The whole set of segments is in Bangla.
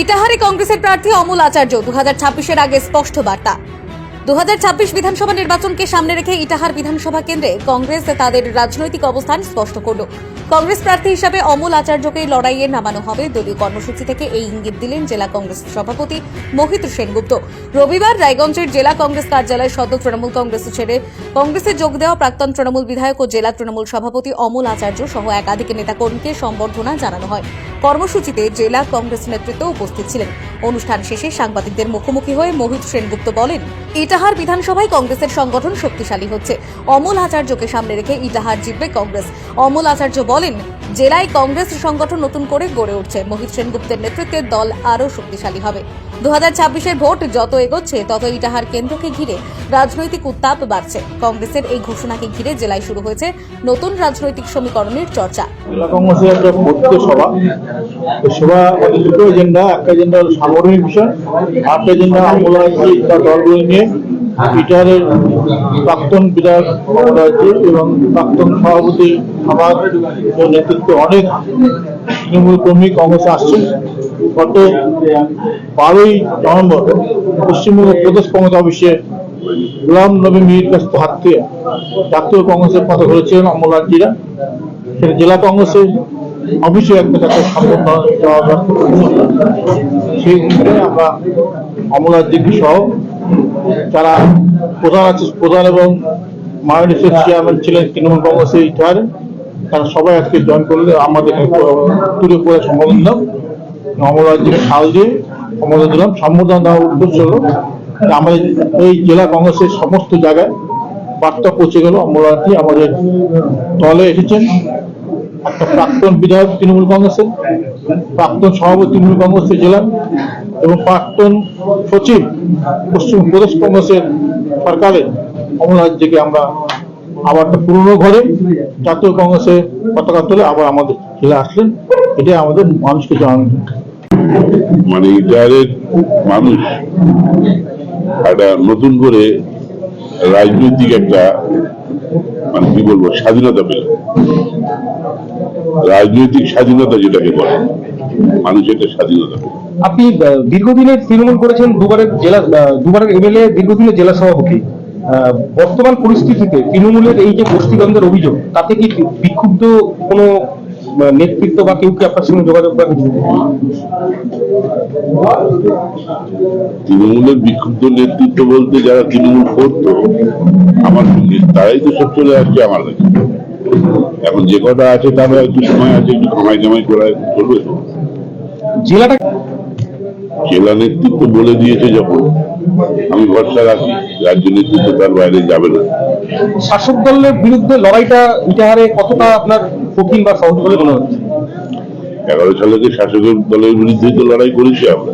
ইটাহারে কংগ্রেসের প্রার্থী অমল আচার্য দু হাজার ছাব্বিশের আগে স্পষ্ট বার্তা। দু হাজার ছাব্বিশ বিধানসভা নির্বাচনকে সামনে রেখে ইটাহার বিধানসভা কেন্দ্রে কংগ্রেস তাদের রাজনৈতিক অবস্থান স্পষ্ট করল। কংগ্রেস প্রার্থী হিসাবে অমল আচার্যকে লড়াইয়ে নামানো হবে। দলীয় কর্মসূচি থেকে এই ইঙ্গিত দিলেন জেলা কংগ্রেস সভাপতি মোহিত সেনগুপ্ত। রবিবার রায়গঞ্জের জেলা কংগ্রেস কার্যালয়ের সদ্য তৃণমূল কংগ্রেস ছেড়ে কংগ্রেসে যোগ দেওয়া প্রাক্তন তৃণমূল বিধায়ক ও জেলা তৃণমূল সভাপতি অমল আচার্য সহ একাধিক নেতাকর্মীকে সম্বর্ধনা জানানো হয়। কর্মসূচিতে জেলা কংগ্রেস নেতৃত্ব উপস্থিত ছিলেন। অনুষ্ঠান শেষে সাংবাদিকদের মুখোমুখি হয়ে মোহিত সেনগুপ্ত বলেন ইটাহার বিধানসভায় কংগ্রেসের সংগঠন শক্তিশালী হচ্ছে। অমল আচার্যকে সামনে রেখে ইটাহার জিতবে কংগ্রেস। অমল আচার্য বলেন জেলায় কংগ্রেস সংগঠন নতুন করে গড়ে উঠছে। মোহিত সেনগুপ্তের নেতৃত্বে দল আরও শক্তিশালী হবে। দু হাজার ছাব্বিশের ভোট যত এগোচ্ছে তত ইটাহার কেন্দ্রকে ঘিরে রাজনৈতিক উত্তাপ বাড়ছে। কংগ্রেসের এই ঘোষণাকে ঘিরে জেলায় শুরু হয়েছে নতুন রাজনৈতিক সমীকরণের চর্চা। একটা এজেন্ডা হলো বিষয় আর এজেন্ডা দলগুলো নিয়ে। ইটারের প্রাক্তন বিধায়ক এবং প্রাক্তন সভাপতি আমার নেতৃত্বে অনেক তৃণমূল কর্মী কংগ্রেসে আসছেন। গত বারোই নভেম্বর পশ্চিমবঙ্গ প্রদেশ কংগ্রেস অফিসে গোলাম নবী মির কাছ হাত থেকে জাতীয় কংগ্রেসের কথা ধরেছিলেন অমলাজিরা সেটা জেলা কংগ্রেসের অফিসে একটা সম্বর্ধনা সেই অনুযায়ী আমরা অমলার দিঘি সহ যারা প্রধান আছে, প্রধান এবং মায়োনিসের চেয়ারম্যান ছিলেন, তৃণমূল কংগ্রেসের ইটারে তারা সবাই আজকে জয়েন করলে আমাদের তুলে করে সম্বোধন দিলাম অমলার দিকে সাল দিয়ে সম্বোধন দিলাম সম্বোধন দেওয়ার উদ্দেশ্য হলো আমাদের এই জেলা কংগ্রেসের সমস্ত জায়গায় বার্তা পৌঁছে গেল। অমলাটি আমাদের দলে এসেছেন। একটা প্রাক্তন বিধায়ক তৃণমূল কংগ্রেসের, প্রাক্তন সভাপতি তৃণমূল কংগ্রেসের জেলার এবং প্রাক্তন সচিব, পশ্চিম প্রদেশ কংগ্রেসের সরকারের অমরাজ্যকে আমরা আবার একটা পুরনো ঘরে জাতীয় কংগ্রেসের পতাকা তুলে আবার আমাদের জেলা আসলেন। এটাই আমাদের মানুষকে জানানো মানে ইটারের মানুষ একটা নতুন করে রাজনৈতিক একটা মানে কি বলব, স্বাধীনতা পেল রাজনৈতিক স্বাধীনতা যেটাকে বলে মানুষ একটা স্বাধীনতা। পেল আপনি দীর্ঘদিনের তৃণমূল করেছেন দুবারের জেলা দুবারের এমএলএ দীর্ঘদিনের জেলা সভাপতি। বর্তমান পরিস্থিতিতে তৃণমূলের এই যে গোষ্ঠীদ্বন্দ্বের অভিযোগ, তাতে কি বিক্ষুব্ধ কোনো নেতৃত্ব বা কেউ কি আপনার সঙ্গে যোগাযোগ করেন? তৃণমূলের বিক্ষুব্ধ নেতৃত্ব বলতে যারা তৃণমূল করত আমার সঙ্গে তারাই তো সব চলে আসছে আমার কাছে। এখন যে কথা আছে তারা একটু সময় আছে একটু কামাই জামাই করে চলবে তো। জেলাটা জেলা নেতৃত্ব বলে দিয়েছে যখন আমি ভরসা রাখি রাজ্য নেতৃত্ব তার বাইরে যাবে না। শাসক দলের বিরুদ্ধে লড়াইটা ইটাহারে কতটা আপনার কঠিন বা সহজ বলে মনে হচ্ছে? এগারো সালে তো শাসকের দলের বিরুদ্ধে তো লড়াই করেছি আমরা।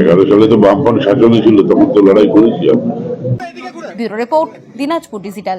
এগারো সালে তো বামফ্রন্ট শাসনে ছিল তখন তো লড়াই করেছি আমরা। Bureau report Dinajpur digital.